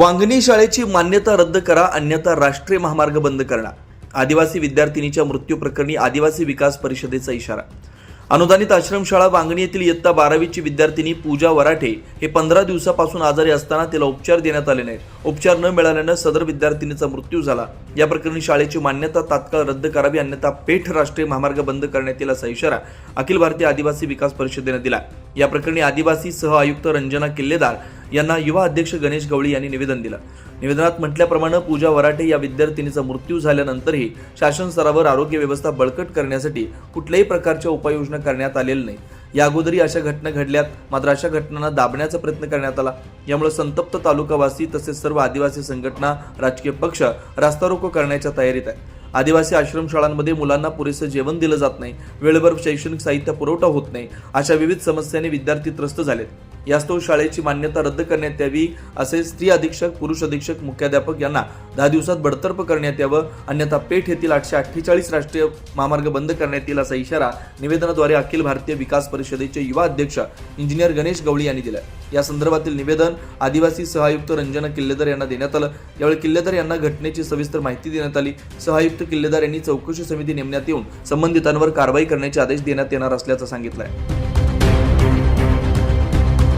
वांगणी शाळेची मान्यता रद्द करा अन्यथा राष्ट्रीय महामार्ग बंद करणार आदिवासी विद्यार्थिनीच्या मृत्यू प्रकरणी आदिवासी विकास परिषदेचा इशारा. अनुदानित आश्रमशाळा वांगणी येथील इयत्ता बारावीची विद्यार्थिनी पूजा वराठे हे पंधरा दिवसापासून आजारी असताना तिला उपचार देण्यात आले नाहीत. उपचार न मिळाल्यानं सदर विद्यार्थिनीचा मृत्यू झाला. या प्रकरणी शाळेची मान्यता तात्काळ रद्द करावी अन्यथा पेठ राष्ट्रीय महामार्ग बंद करण्यात येईल असा इशारा अखिल भारतीय आदिवासी विकास परिषदेनं दिला. या प्रकरणी आदिवासी सह आयुक्त रंजना किल्लेदार यांना युवा अध्यक्ष गणेश गवळी यांनी निवेदन दिलं. निवेदनात म्हटल्याप्रमाणे पूजा वराठे या विद्यार्थिनीचा मृत्यू झाल्यानंतरही शासन स्तरावर आरोग्य व्यवस्था बळकट करण्यासाठी कुठल्याही प्रकारच्या उपाययोजना करण्यात आलेल्या नाही या अगोदरी अशा घटना घडल्यात मात्र अशा घटनांना दाबण्याचा प्रयत्न करण्यात आला. यामुळे संतप्त तालुकावासी तसेच सर्व आदिवासी संघटना राजकीय पक्ष रास्तारोको करण्याच्या तयारीत आहे आदिवासी आश्रमशाळांमध्ये मुलांना पुरेसं जेवण दिलं जात नाही. वेळेवर शैक्षणिक साहित्य पुरवठा होत नाही. अशा विविध समस्यांनी विद्यार्थी त्रस्त झालेत. यास्तव शाळेची मान्यता रद्द करण्यात यावी असे स्त्री अधीक्षक पुरुष अधीक्षक मुख्याध्यापक यांना दहा दिवसात बडतर्फ करण्यात यावं अन्यथा पेठ येथील आठशे अठ्ठेचाळीस राष्ट्रीय महामार्ग बंद करण्यात येईल असा इशारा निवेदनाद्वारे अखिल भारतीय विकास परिषदेचे युवा अध्यक्ष इंजिनियर गणेश गवळी यांनी दिला या संदर्भातील निवेदन आदिवासी सहआयुक्त रंजना किल्लेदार यांना देण्यात आलं. यावेळी किल्लेदार यांना घटनेची सविस्तर माहिती देण्यात आली. सहआयुक्त किल्लेदार यांनी चौकशी समिती नेमण्यात येऊन संबंधितांवर कारवाई करण्याचे आदेश देण्यात येणार असल्याचं सांगितलं आहे